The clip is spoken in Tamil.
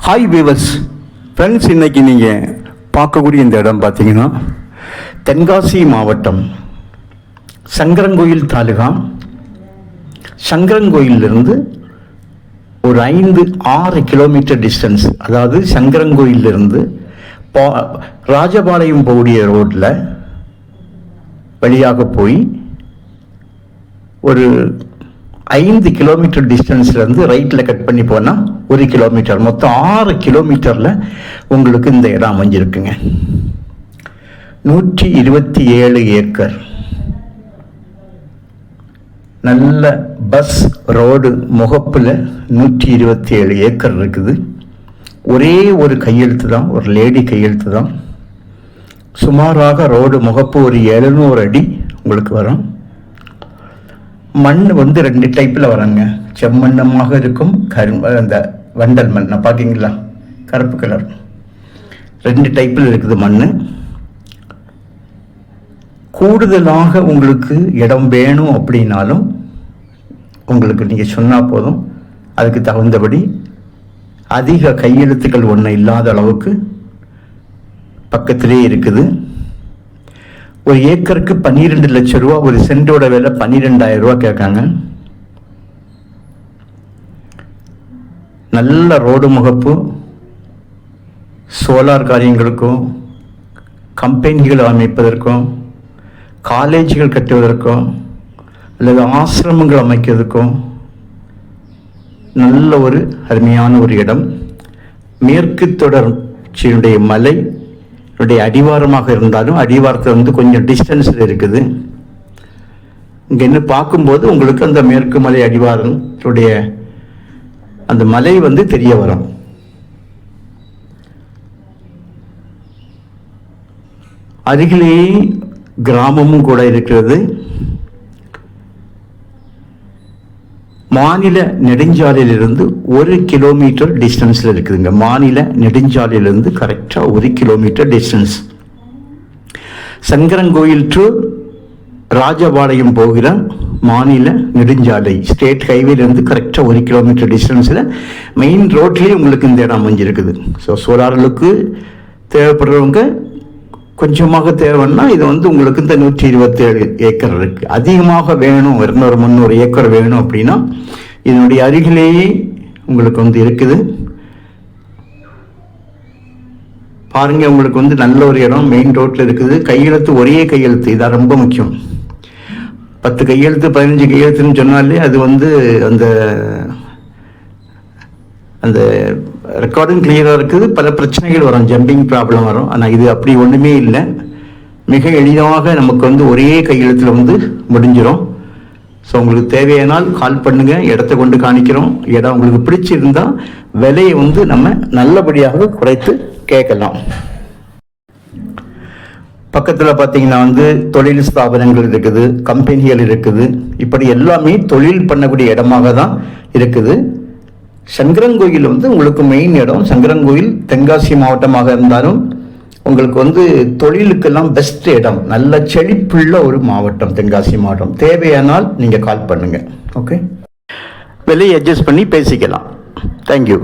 ஹாய் வீவர்ஸ் ஃப்ரெண்ட்ஸ் இன்றைக்கி நீங்கள் பார்க்கக்கூடிய இந்த இடம் பார்த்தீங்கன்னா தென்காசி மாவட்டம் சங்கரங்கோயில் தாலுகா. சங்கரங்கோயிலிருந்து ஒரு ஐந்து ஆறு கிலோமீட்டர் டிஸ்டன்ஸ் அதாவது சங்கரங்கோயிலிருந்து பா ராஜபாளையம் போகக்கூடிய ரோட்டில் வழியாக போய் ஒரு ஐந்து கிலோமீட்டர் டிஸ்டன்ஸ்லேருந்து ரைட்டில் கட் பண்ணி போனால் ஒரு கிலோமீட்டர் மொத்தம் ஆறு கிலோமீட்டரில் உங்களுக்கு இந்த இடம் அமைஞ்சிருக்குங்க. நூற்றி இருபத்தி ஏழு ஏக்கர். நல்ல பஸ் ரோடு முகப்பில் நூற்றி இருபத்தி ஏழு ஏக்கர் இருக்குது. ஒரே ஒரு கையெழுத்து தான் ஒரு லேடி கையெழுத்து தான். சுமாராக ரோடு முகப்பு ஒரு எழுநூறு அடி உங்களுக்கு வரும். மண் வந்து ரெண்டு டைப்பில் வராங்க. செம்மண்ணமாக இருக்கும் கரு அந்த வண்டல் மண். பார்த்தீங்களா கருப்பு கலர் ரெண்டு டைப்பில் இருக்குது மண். கூடுதலாக உங்களுக்கு இடம் வேணும் அப்படின்னாலும் உங்களுக்கு நீங்கள் சொன்னால் போதும். அதுக்கு தகுந்தபடி அதிக கையெழுத்துக்கள் ஒன்று இல்லாத அளவுக்கு பக்கத்திலே இருக்குது. ஒரு ஏக்கருக்கு பன்னிரெண்டு லட்சம் ரூபா ஒரு சென்டோட விலை பன்னிரெண்டாயிரம் ரூபா கேட்காங்க. நல்ல ரோடு முகப்பு சோலார் காரியங்களுக்கும் கம்பெனிகள் அமைப்பதற்கும் காலேஜுகள் கட்டுவதற்கும் அல்லது ஆசிரமங்கள் அமைக்கிறதுக்கும் நல்ல ஒரு அருமையான ஒரு இடம். மேற்கு தொடர்ச்சியினுடைய மலை என்னுடைய அடிவாரமாக இருந்தாலும் அடிவாரத்தில் வந்து கொஞ்சம் டிஸ்டன்ஸில் இருக்குது. இங்கே என்ன பார்க்கும்போது உங்களுக்கு அந்த மேற்கு மலை அடிவாரத்துடைய அந்த மலை வந்து தெரிய வரும். அருகிலேயே கிராமமும் கூட இருக்கிறது. மாநில நெடுஞ்சாலையிலிருந்து ஒரு கிலோமீட்டர் டிஸ்டன்ஸில் இருக்குதுங்க. மாநில நெடுஞ்சாலையிலிருந்து கரெக்டாக ஒரு kilometre distance Sankarankovil to Rajapalayam போகிற மாநில நெடுஞ்சாலை ஸ்டேட் ஹைவேலேருந்து கரெக்டாக ஒரு கிலோமீட்டர் டிஸ்டன்ஸில் மெயின் ரோட்லேயே உங்களுக்கு இந்த இடம் அமைஞ்சிருக்குது. ஸோ சோலார்களுக்கு தேவைப்படுறவங்க கொஞ்சமாக தேவைன்னா இது வந்து உங்களுக்கு இந்த நூற்றி இருபத்தேழு ஏக்கர் இருக்கு. அதிகமாக வேணும் இரநூறு முந்நூறு ஏக்கர் வேணும் அப்படின்னா இதனுடைய அருகிலேயே உங்களுக்கு வந்து இருக்குது. பாருங்க உங்களுக்கு வந்து நல்ல ஒரு இடம் மெயின் ரோட்ல இருக்குது. கையெழுத்து ஒரே கையெழுத்து இதான் ரொம்ப முக்கியம். பத்து கையெழுத்து பதினஞ்சு கையெழுத்துன்னு சொன்னாலே அது வந்து அந்த அந்த ரெக்கார்டும் கிளியராக இருக்குது. பல பிரச்சனைகள் வரும். ஜம்பிங் ப்ராப்ளம் வரும். ஆனால் இது அப்படி ஒன்றுமே இல்லை. மிக எளிதாக நமக்கு வந்து ஒரே கையெழுத்தில் வந்து முடிஞ்சிடும் ஸோ உங்களுக்கு தேவையானால் கால் பண்ணுங்க. இடத்த கொண்டு காணிக்கிறோம். இடம் உங்களுக்கு பிடிச்சிருந்தால் விலையை வந்து நம்ம நல்லபடியாக குறைத்து கேட்கலாம். பக்கத்தில் பார்த்தீங்கன்னா வந்து தொழில் ஸ்தாபனங்கள் இருக்குது. கம்பெனிகள் இருக்குது. இப்படி எல்லாமே தொழில் பண்ணக்கூடிய இடமாக தான் இருக்குது. சங்கரங்கோயில் வந்து உங்களுக்கு மெயின் இடம். சங்கரங்கோயில் தென்காசி மாவட்டமாக இருந்தாலும் உங்களுக்கு வந்து தொழிலுக்கெல்லாம் பெஸ்ட் இடம். நல்ல செழிப்புள்ள ஒரு மாவட்டம் தென்காசி மாவட்டம். தேவையானால் நீங்கள் கால் பண்ணுங்கள் ஓகே விலையை அட்ஜஸ்ட் பண்ணி பேசிக்கலாம். தேங்க்யூ